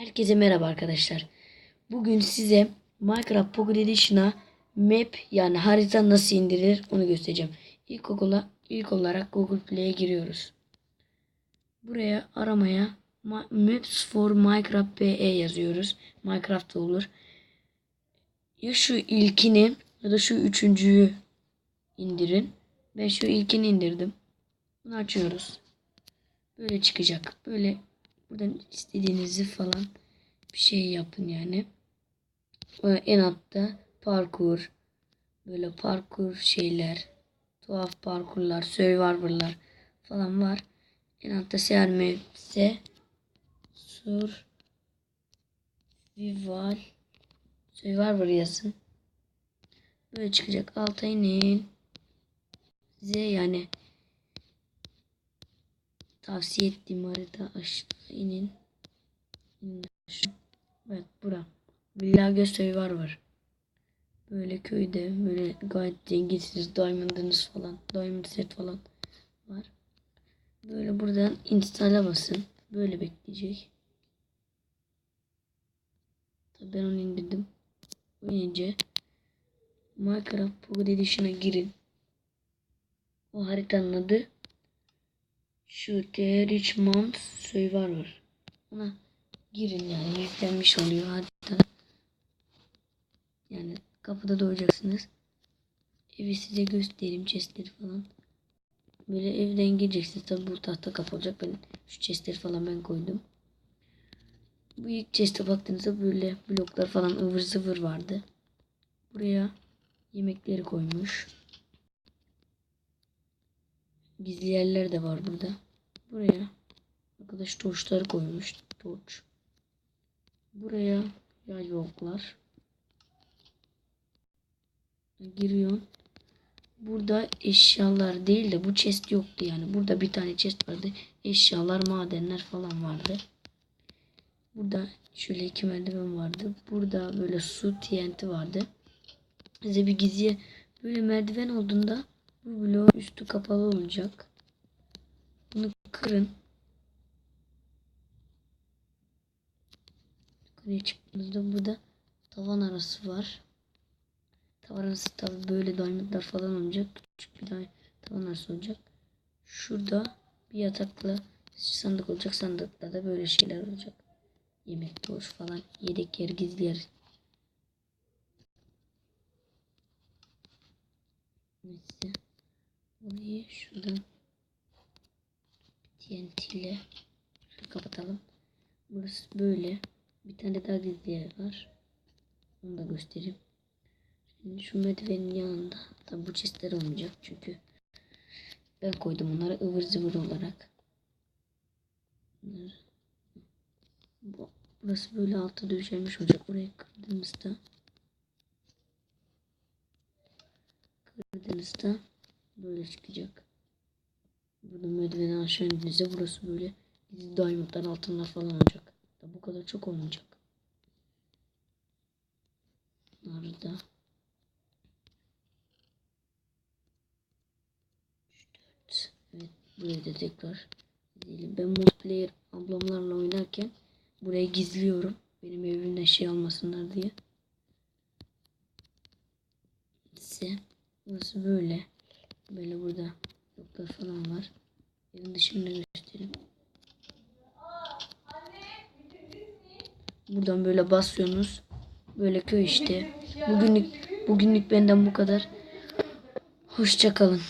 Herkese merhaba arkadaşlar. Bugün size Minecraft Pocket Edition'a map yani harita nasıl indirilir onu göstereceğim. İlk, okula, ilk olarak Google Play'e giriyoruz. Buraya aramaya Ma- Maps for Minecraft PE yazıyoruz. Minecraft olur. Ya şu ilkini ya da şu üçüncüyü indirin. Ben şu ilkini indirdim. Bunu açıyoruz. Böyle çıkacak. Böyle buradan istediğinizi falan bir şey yapın yani. Ee, En altta parkur, böyle parkur şeyler, tuhaf parkurlar, survivor'lar falan var. En altta sermese sur vival survivor yazın. Böyle çıkacak. Alta inin. Z yani tavsiye ettiğim harita aşağı inin. İnin aşağı. Evet bura. Villa gösteri var var. Böyle köyde böyle gayet zenginsiniz. Diamond'ınız falan. Diamond set falan var. Böyle buradan install'a basın. Böyle bekleyecek. Tabii ben onu indirdim. O inince Minecraft Pocket Edition'a girin. O haritanın adı şu The Richmond Survivor. Ona girin yani yüklenmiş oluyor harita. Yani kapıda doğacaksınız. Evi size göstereyim chestleri falan. Böyle evden gireceksiniz. Tabi bu tahta kapı olacak. Ben şu chestleri falan ben koydum. Bu ilk chest'e baktığınızda böyle bloklar falan ıvır zıvır vardı. Buraya yemekleri koymuş. Gizli yerler de var burada. Buraya arkadaş torçları koymuş. Torç. Buraya yay yolklar. Giriyorsun. Burada eşyalar değil de bu chest yoktu yani. Burada bir tane chest vardı. Eşyalar, madenler falan vardı. Burada şöyle iki merdiven vardı. Burada böyle su TNT vardı. Size bir gizli böyle merdiven olduğunda bu bloğun üstü kapalı olacak. Bunu kırın. Yukarıya çıktığınızda burada tavan arası var. Tavan arası tabi böyle diamondlar falan olacak. Küçük bir tavan arası olacak. Şurada bir yatakla sandık olacak. Sandıkta da böyle şeyler olacak. Yemek boş falan. Yedek yer gizli yer. Neyse. Burayı şuradan TNT ile kapatalım. Burası böyle. Bir tane daha gizli yer var. Onu da göstereyim. Şimdi şu merdivenin yanında. Tabi bu chestler olmayacak çünkü ben koydum onları ıvır zıvır olarak. Burası böyle altta döşenmiş olacak. Oraya kırdığımızda kırdığınızda böyle çıkacak. Burada merdiveni aşağı indiğinizde burası böyle diamondlar altınlar falan olacak. Da bu kadar çok olmayacak. Nerede? 4 Evet burayı da tekrar izleyelim. Ben multiplayer ablamlarla oynarken buraya gizliyorum. Benim evimde şey almasınlar diye. Size burası böyle. Böyle burada yoklar falan var. Evin dışını göstereyim. Buradan böyle basıyorsunuz. Böyle köy işte. Bugünlük bugünlük benden bu kadar. Hoşça kalın.